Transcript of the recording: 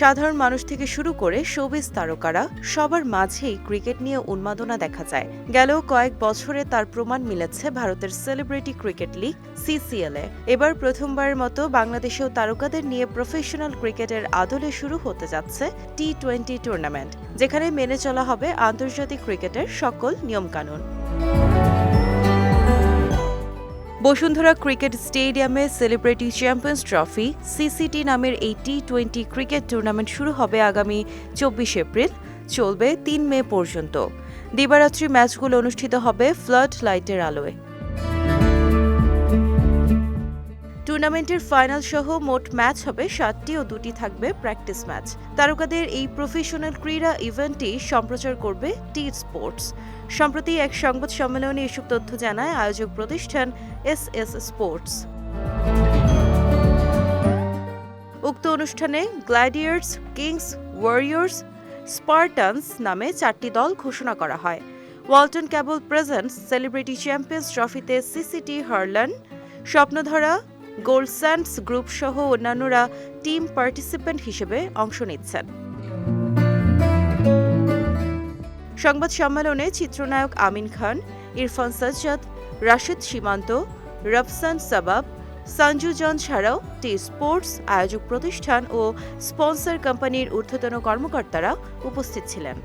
সাধারণ মানুষ থেকে শুরু করে শোবিজ তারকারা সবার মাঝেই ক্রিকেট নিয়ে উন্মাদনা দেখা যায়। গেল কয়েক বছরে তার প্রমাণ মিলেছে ভারতের সেলিব্রিটি ক্রিকেট লিগ, সিসিএল এ। এবার প্রথমবারের মতো বাংলাদেশেও তারকাদের নিয়ে প্রফেশনাল ক্রিকেটের আদলে শুরু হতে যাচ্ছে টি টোয়েন্টি টুর্নামেন্ট, যেখানে মেনে চলা হবে আন্তর্জাতিক ক্রিকেটের সকল নিয়মকানুন। বসুন্ধরা ক্রিকেট স্টেডিয়ামে সেলিব্রিটি চ্যাম্পিয়ন্স ট্রফি, সিসিটি নামের এই টি টোয়েন্টি ক্রিকেট টুর্নামেন্ট শুরু হবে আগামী চব্বিশ এপ্রিল, চলবে তিন মে পর্যন্ত। দিবারাত্রি ম্যাচগুলো অনুষ্ঠিত হবে ফ্লাড লাইটের আলোয়। টুর্নামেন্টের ফাইনাল সহ মোট ম্যাচ হবে সাতটি ও দুটি থাকবে প্র্যাকটিস ম্যাচ। তারকাদের এই প্রফেশনাল ক্রীড়া ইভেন্টটি সম্প্রচার করবে টি স্পোর্টস। সম্প্রতি এক সংবাদ সম্মেলনে এসব তথ্য জানায় আয়োজক প্রতিষ্ঠান এস এস স্পোর্টস। উক্ত অনুষ্ঠানে গ্ল্যাডিয়ার্স কিংস, ওয়ারিয়র্স, স্পার্টানস নামে চারটি দল ঘোষণা করা হয়। Walton cable presents, celebrity champions ট্রফিতে CCT Harlan, Swapnodhora gold sands group সহ অন্যান্যরা টিম পার্টিসিপেন্ট হিসেবে অংশ নিচ্ছেন। সংবাদ সম্মেলনে চিত্রনায়ক আমিন খান, ইরফান সাজ্জাদ, রাশেদ সীমান্ত, রফসান সাবাব, সঞ্জু জন ছাড়াও টি স্পোর্টস আয়োজক প্রতিষ্ঠান ও স্পন্সর কোম্পানির ঊর্ধ্বতন কর্মকর্তারা উপস্থিত ছিলেন।